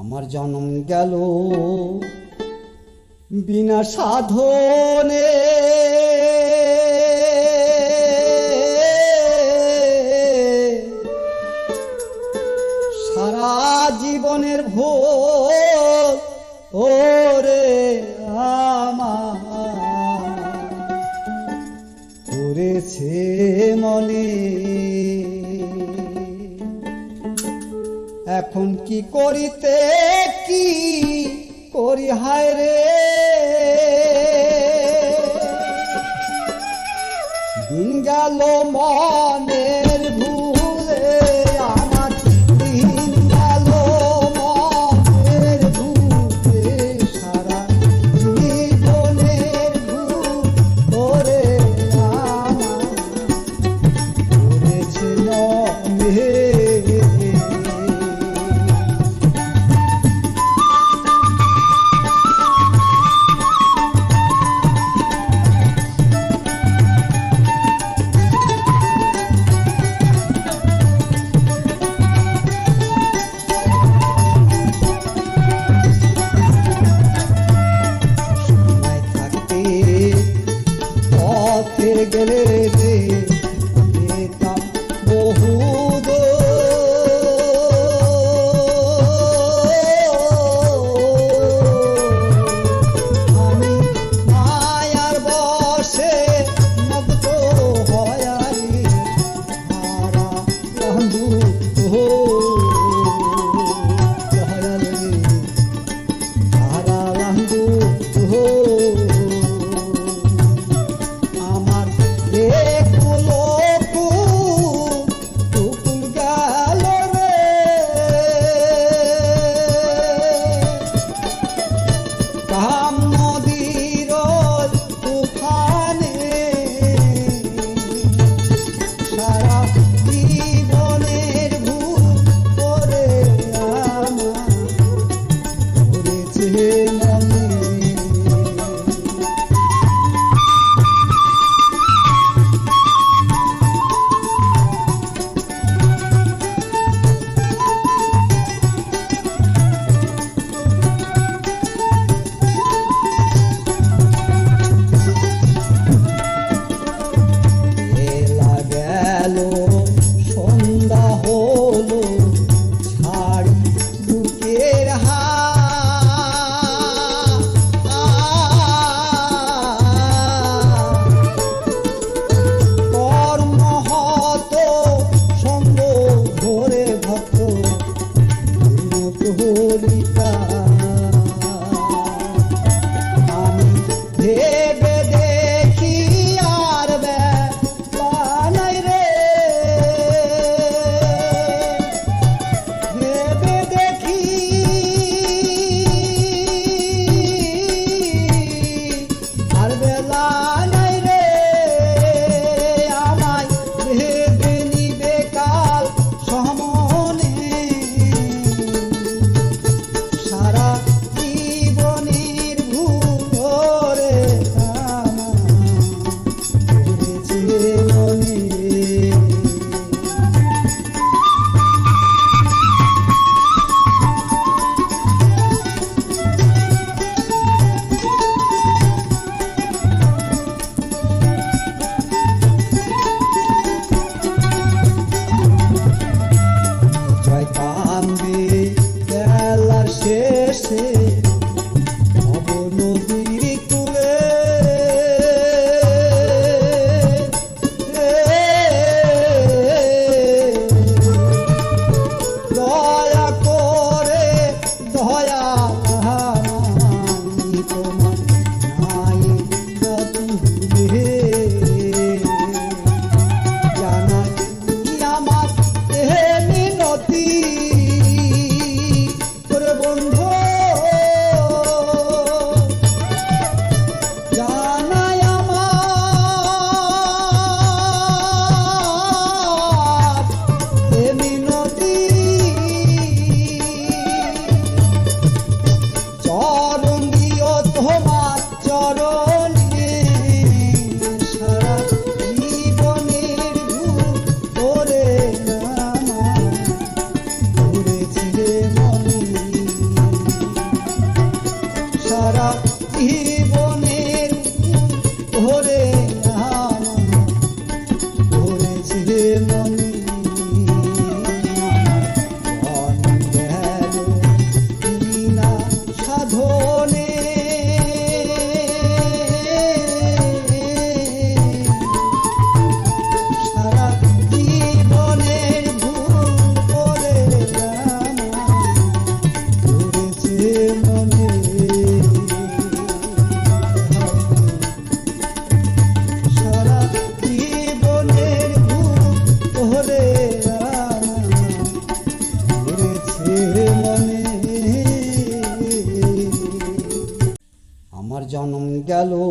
আমার জন্ম গেল বিনা সাধনে। সারা জীবনের ভো ও রে আমার। করেছে মনে এখন কি করিতে কি করি হায় রে? দিন গেল মনে galo.